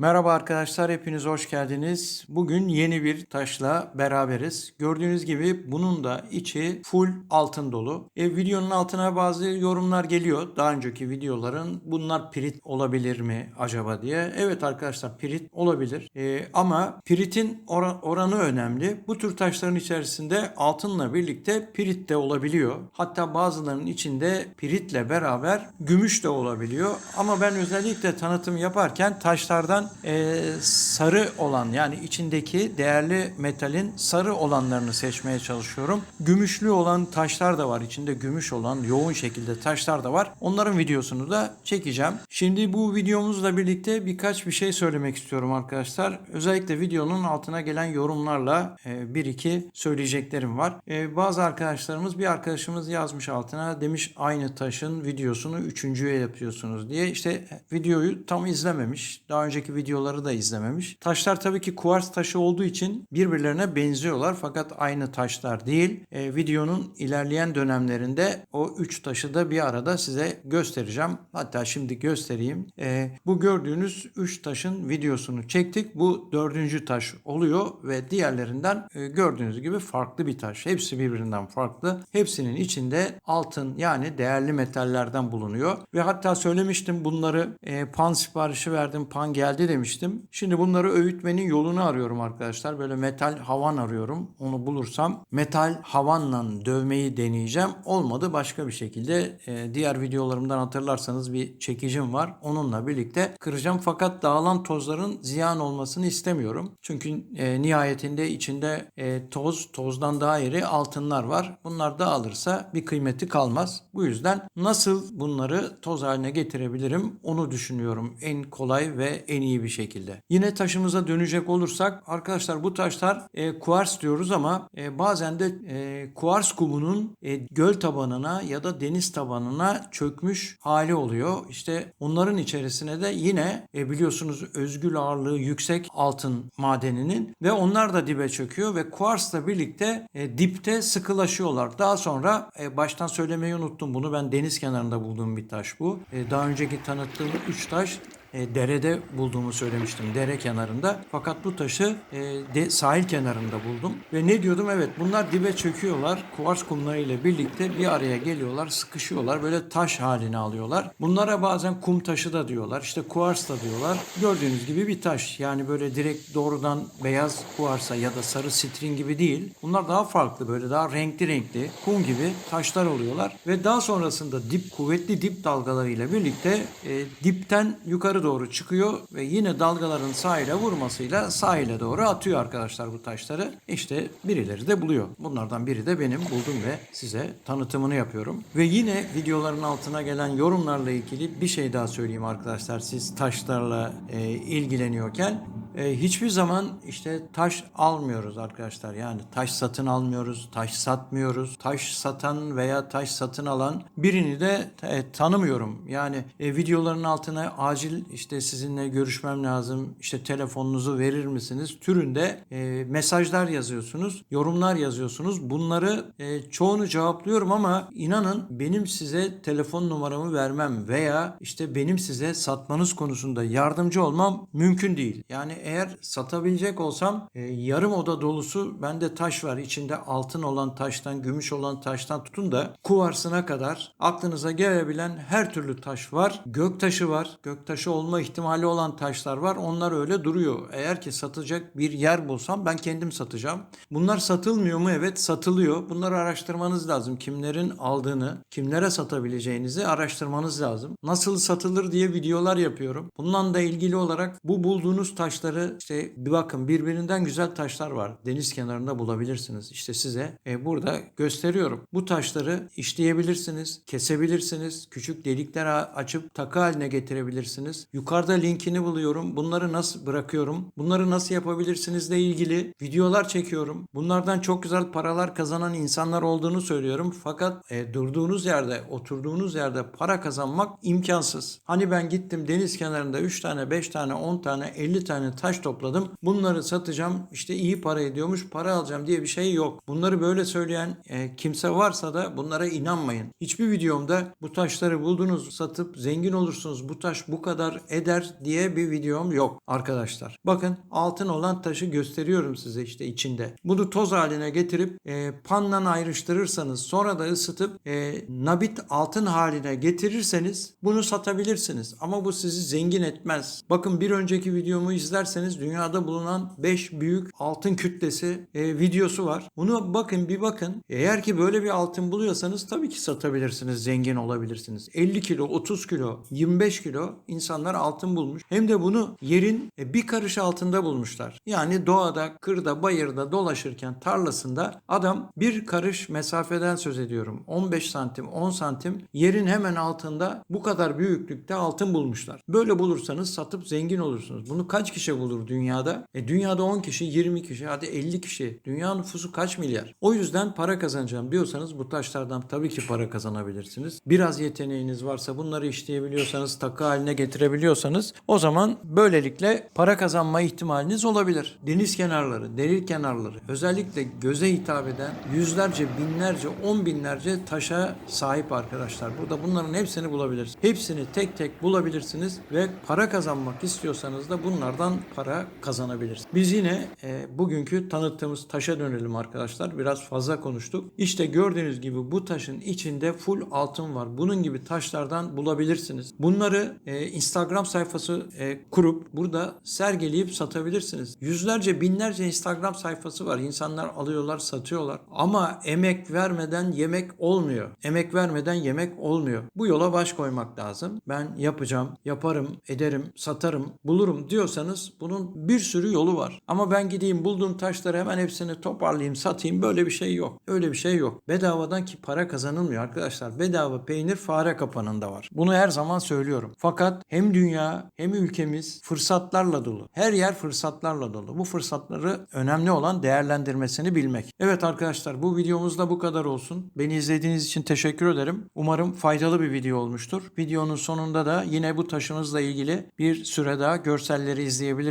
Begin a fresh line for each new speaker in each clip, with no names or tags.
Merhaba arkadaşlar, hepiniz hoş geldiniz. Bugün yeni bir taşla beraberiz. Gördüğünüz gibi bunun da içi full altın dolu. E, videonun altına bazı yorumlar geliyor. Daha önceki videoların bunlar pirit olabilir mi acaba diye. Evet arkadaşlar pirit olabilir. E, ama piritin ora- oranı önemli. Bu tür taşların içerisinde altınla birlikte pirit de olabiliyor. Hatta bazılarının içinde piritle beraber gümüş de olabiliyor. Ama ben özellikle tanıtım yaparken taşlardan e, sarı olan yani içindeki değerli metalin sarı olanlarını seçmeye çalışıyorum. Gümüşlü olan taşlar da var. İçinde gümüş olan yoğun şekilde taşlar da var. Onların videosunu da çekeceğim. Şimdi bu videomuzla birlikte birkaç bir şey söylemek istiyorum arkadaşlar. Özellikle videonun altına gelen yorumlarla e, bir iki söyleyeceklerim var. E, bazı arkadaşlarımız bir arkadaşımız yazmış altına demiş aynı taşın videosunu üçüncüye yapıyorsunuz diye. İşte videoyu tam izlememiş. Daha önceki videoları da izlememiş. Taşlar tabii ki kuvars taşı olduğu için birbirlerine benziyorlar fakat aynı taşlar değil. E, videonun ilerleyen dönemlerinde o üç taşı da bir arada size göstereceğim. Hatta şimdi göstereyim. E, bu gördüğünüz üç taşın videosunu çektik. Bu dördüncü taş oluyor ve diğerlerinden e, gördüğünüz gibi farklı bir taş. Hepsi birbirinden farklı. Hepsinin içinde altın yani değerli metallerden bulunuyor. Ve hatta söylemiştim bunları e, pan siparişi verdim pan geldi demiştim. Şimdi bunları öğütmenin yolunu arıyorum arkadaşlar. Böyle metal havan arıyorum. Onu bulursam metal havanla dövmeyi deneyeceğim. Olmadı başka bir şekilde e, diğer videolarımdan hatırlarsanız bir çekicim var. Onunla birlikte kıracağım fakat dağılan tozların ziyan olmasını istemiyorum. Çünkü e, nihayetinde içinde e, toz, tozdan daha iri altınlar var. Bunlar dağılırsa bir kıymeti kalmaz. Bu yüzden nasıl bunları toz haline getirebilirim onu düşünüyorum en kolay ve en iyi bir şekilde. Yine taşımıza dönecek olursak arkadaşlar bu taşlar e, kuars diyoruz ama e, bazen de e, kuars kumunun e, göl tabanına ya da deniz tabanına çökmüş hali oluyor. İşte onların içerisine de yine e, biliyorsunuz özgül ağırlığı yüksek altın madeninin ve onlar da dibe çöküyor ve kuarsla birlikte e, dipte sıkılaşıyorlar. Daha sonra e, baştan söylemeyi unuttum bunu ben deniz kenarında bulduğum bir taş bu. E, daha önceki tanıttığım 3 taş e, derede bulduğumu söylemiştim. Dere kenarında. Fakat bu taşı e, de, sahil kenarında buldum. Ve ne diyordum? Evet bunlar dibe çöküyorlar. Kuvars kumlarıyla birlikte bir araya geliyorlar. Sıkışıyorlar. Böyle taş halini alıyorlar. Bunlara bazen kum taşı da diyorlar. İşte kuvars da diyorlar. Gördüğünüz gibi bir taş. Yani böyle direkt doğrudan beyaz kuvarsa ya da sarı sitrin gibi değil. Bunlar daha farklı. Böyle daha renkli renkli kum gibi taşlar oluyorlar. Ve daha sonrasında dip kuvvetli dip dalgalarıyla birlikte e, dipten yukarı doğru çıkıyor ve yine dalgaların sahile vurmasıyla sahile doğru atıyor arkadaşlar bu taşları. İşte birileri de buluyor. Bunlardan biri de benim buldum ve size tanıtımını yapıyorum. Ve yine videoların altına gelen yorumlarla ilgili bir şey daha söyleyeyim arkadaşlar. Siz taşlarla e, ilgileniyorken e, hiçbir zaman işte taş almıyoruz arkadaşlar. Yani taş satın almıyoruz, taş satmıyoruz. Taş satan veya taş satın alan birini de e, tanımıyorum. Yani e, videoların altına acil işte sizinle görüşmem lazım. İşte telefonunuzu verir misiniz? Türünde e, mesajlar yazıyorsunuz, yorumlar yazıyorsunuz. Bunları e, çoğunu cevaplıyorum ama inanın benim size telefon numaramı vermem veya işte benim size satmanız konusunda yardımcı olmam mümkün değil. Yani eğer satabilecek olsam e, yarım oda dolusu bende taş var. İçinde altın olan taştan, gümüş olan taştan tutun da kuvarsına kadar aklınıza gelebilen her türlü taş var. Göktaşı var. Göktaşı olma ihtimali olan taşlar var. Onlar öyle duruyor. Eğer ki satacak bir yer bulsam ben kendim satacağım. Bunlar satılmıyor mu? Evet satılıyor. Bunları araştırmanız lazım. Kimlerin aldığını, kimlere satabileceğinizi araştırmanız lazım. Nasıl satılır diye videolar yapıyorum. Bundan da ilgili olarak bu bulduğunuz taşları işte bir bakın birbirinden güzel taşlar var. Deniz kenarında bulabilirsiniz. İşte size e, burada gösteriyorum. Bu taşları işleyebilirsiniz, kesebilirsiniz, küçük delikler açıp takı haline getirebilirsiniz. Yukarıda linkini buluyorum. Bunları nasıl bırakıyorum? Bunları nasıl yapabilirsinizle ilgili videolar çekiyorum. Bunlardan çok güzel paralar kazanan insanlar olduğunu söylüyorum. Fakat e, durduğunuz yerde, oturduğunuz yerde para kazanmak imkansız. Hani ben gittim deniz kenarında 3 tane, 5 tane, 10 tane, 50 tane taş topladım. Bunları satacağım. işte iyi para ediyormuş. Para alacağım diye bir şey yok. Bunları böyle söyleyen e, kimse varsa da bunlara inanmayın. Hiçbir videomda bu taşları buldunuz satıp zengin olursunuz. Bu taş bu kadar eder diye bir videom yok arkadaşlar. Bakın altın olan taşı gösteriyorum size işte içinde. Bunu toz haline getirip e, pandan ayrıştırırsanız sonra da ısıtıp e, nabit altın haline getirirseniz bunu satabilirsiniz. Ama bu sizi zengin etmez. Bakın bir önceki videomu izlerseniz dünyada bulunan 5 büyük altın kütlesi e, videosu var. Bunu bakın bir bakın. Eğer ki böyle bir altın buluyorsanız tabii ki satabilirsiniz. Zengin olabilirsiniz. 50 kilo, 30 kilo, 25 kilo insanlar altın bulmuş. Hem de bunu yerin e, bir karış altında bulmuşlar. Yani doğada, kırda, bayırda dolaşırken tarlasında adam bir karış mesafeden söz ediyorum. 15 santim, 10 santim yerin hemen altında bu kadar büyüklükte altın bulmuşlar. Böyle bulursanız satıp zengin olursunuz. Bunu kaç kişi bulur dünyada? E dünyada 10 kişi, 20 kişi, hadi 50 kişi. Dünya nüfusu kaç milyar? O yüzden para kazanacağım diyorsanız bu taşlardan tabii ki para kazanabilirsiniz. Biraz yeteneğiniz varsa bunları işleyebiliyorsanız, takı haline getirebiliyorsanız o zaman böylelikle para kazanma ihtimaliniz olabilir. Deniz kenarları, deniz kenarları özellikle göze hitap eden yüzlerce, binlerce, on binlerce taşa sahip arkadaşlar. Burada bunların hepsini bulabilirsiniz. Hepsini tek tek bulabilirsiniz ve para kazanmak istiyorsanız da bunlardan para kazanabilirsiniz. Biz yine e, bugünkü tanıttığımız taşa dönelim arkadaşlar. Biraz fazla konuştuk. İşte gördüğünüz gibi bu taşın içinde full altın var. Bunun gibi taşlardan bulabilirsiniz. Bunları e, Instagram sayfası e, kurup burada sergileyip satabilirsiniz. Yüzlerce, binlerce Instagram sayfası var. İnsanlar alıyorlar, satıyorlar. Ama emek vermeden yemek olmuyor. Emek vermeden yemek olmuyor. Bu yola baş koymak lazım. Ben yapacağım, yaparım, ederim, satarım, bulurum diyorsanız bunun bir sürü yolu var. Ama ben gideyim bulduğum taşları hemen hepsini toparlayayım, satayım böyle bir şey yok. Öyle bir şey yok. Bedavadan ki para kazanılmıyor arkadaşlar. Bedava peynir fare kapanında var. Bunu her zaman söylüyorum. Fakat hem dünya hem ülkemiz fırsatlarla dolu. Her yer fırsatlarla dolu. Bu fırsatları önemli olan değerlendirmesini bilmek. Evet arkadaşlar bu videomuzda bu kadar olsun. Beni izlediğiniz için teşekkür ederim. Umarım faydalı bir video olmuştur. Videonun sonunda da yine bu taşımızla ilgili bir süre daha görselleri izleyebilirsiniz.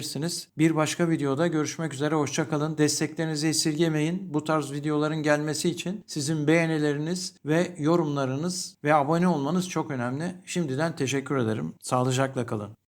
Bir başka videoda görüşmek üzere. Hoşçakalın. Desteklerinizi esirgemeyin. Bu tarz videoların gelmesi için sizin beğenileriniz ve yorumlarınız ve abone olmanız çok önemli. Şimdiden teşekkür ederim. Sağlıcakla kalın.